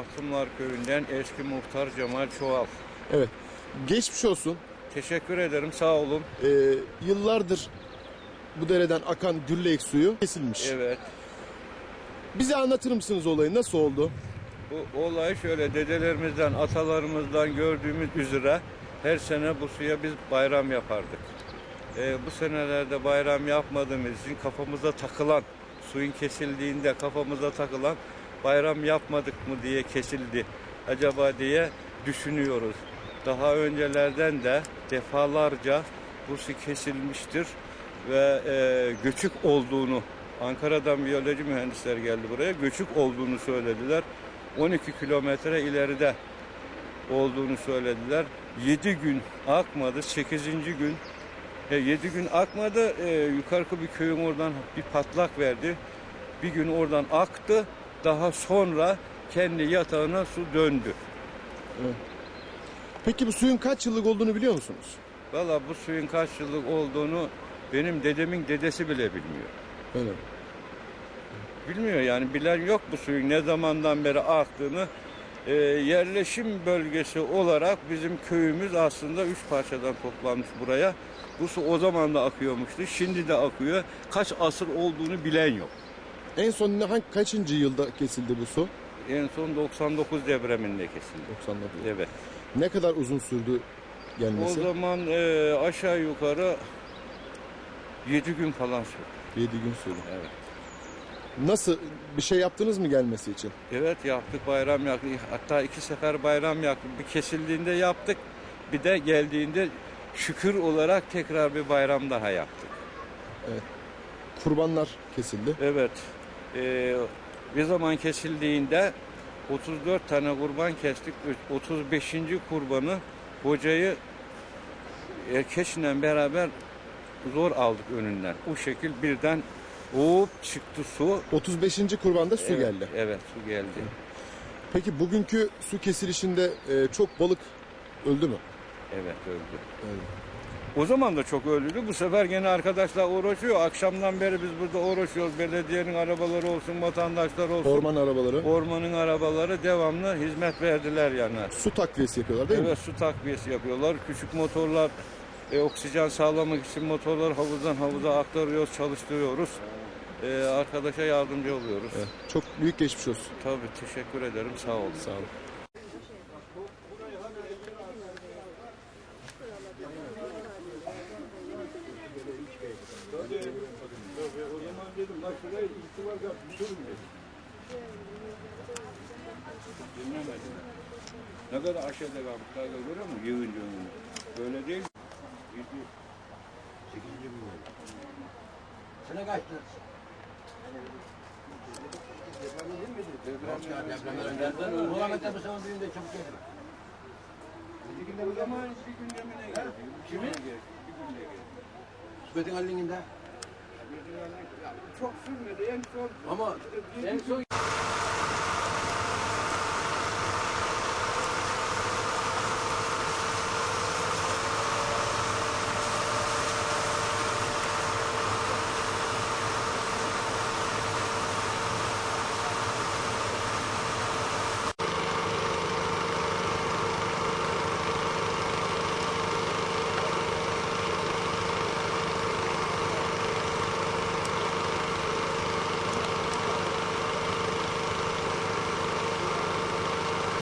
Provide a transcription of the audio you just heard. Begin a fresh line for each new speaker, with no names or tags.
Mahtumlar Köyü'nden eski muhtar Cemal Çoğal.
Evet. Geçmiş olsun.
Teşekkür ederim, sağ olun.
Ee, yıllardır bu dereden akan gülleyik suyu kesilmiş.
Evet.
Bize anlatır mısınız olayı? Nasıl oldu?
Bu olay şöyle dedelerimizden, atalarımızdan gördüğümüz üzere her sene bu suya biz bayram yapardık. Ee, bu senelerde bayram yapmadığımız için kafamıza takılan, suyun kesildiğinde kafamıza takılan bayram yapmadık mı diye kesildi acaba diye düşünüyoruz. Daha öncelerden de defalarca bu su kesilmiştir ve e, göçük olduğunu Ankara'dan biyoloji mühendisler geldi buraya. Göçük olduğunu söylediler. 12 kilometre ileride olduğunu söylediler. 7 gün akmadı. 8. gün 7 gün akmadı. E, yukarıki bir köyün oradan bir patlak verdi. Bir gün oradan aktı. Daha sonra kendi yatağına su döndü.
Peki bu suyun kaç yıllık olduğunu biliyor musunuz?
Valla bu suyun kaç yıllık olduğunu benim dedemin dedesi bile bilmiyor.
Öyle mi?
Bilmiyor yani bilen yok bu suyun ne zamandan beri aktığını. Ee, yerleşim bölgesi olarak bizim köyümüz aslında üç parçadan toplanmış buraya. Bu su o zaman da akıyormuştu. Şimdi de akıyor. Kaç asır olduğunu bilen yok.
En son ne, hangi, kaçıncı yılda kesildi bu su?
En son 99 depreminde kesildi.
99.
Evet.
Ne kadar uzun sürdü
O
gelmesi?
zaman e, aşağı yukarı 7 gün falan sürdü.
7 gün sürdü.
Evet.
Nasıl bir şey yaptınız mı gelmesi için?
Evet yaptık bayram yaptık. Hatta iki sefer bayram yaptık. Bir kesildiğinde yaptık. Bir de geldiğinde şükür olarak tekrar bir bayram daha yaptık.
Kurbanlar kesildi.
Evet. Ee, bir zaman kesildiğinde 34 tane kurban kestik. 35. kurbanı hocayı erkeşle beraber zor aldık önünden. O şekil birden hop çıktı su.
35. kurbanda su
evet,
geldi.
Evet su geldi.
Peki bugünkü su kesilişinde e, çok balık öldü mü?
Evet öldü.
Evet.
O zaman da çok öldü. Bu sefer gene arkadaşlar uğraşıyor. Akşamdan beri biz burada uğraşıyoruz. Belediyenin arabaları olsun, vatandaşlar olsun.
Orman arabaları.
Ormanın arabaları devamlı hizmet verdiler yani.
Su takviyesi yapıyorlar değil
evet su takviyesi yapıyorlar. Küçük motorlar e, oksijen sağlamak için motorlar havuzdan havuza aktarıyoruz, çalıştırıyoruz. E, arkadaşa yardımcı oluyoruz.
mi? Evet. Çok büyük geçmiş olsun.
Tabii teşekkür ederim. Sağ olun.
Sağ olun.
Zaman dedim bak şuraya iltibat yap, bir sorun dedim. Dinlemedim. Ne kadar aşağıda kalmışlar görüyor musun? Yığınca onu. Böyle değil. Yedi.
Sekizinci gün oldu. Sene kaçtı? Yok ya depremlerden Muhammed Ebu'nun düğünde çabuk geldi.
O zaman bir gündemine geldi. Kimin? Bir günde geldi.
Sübet'in Ali'nin de.
Çok sürmedi. En son
Ama en son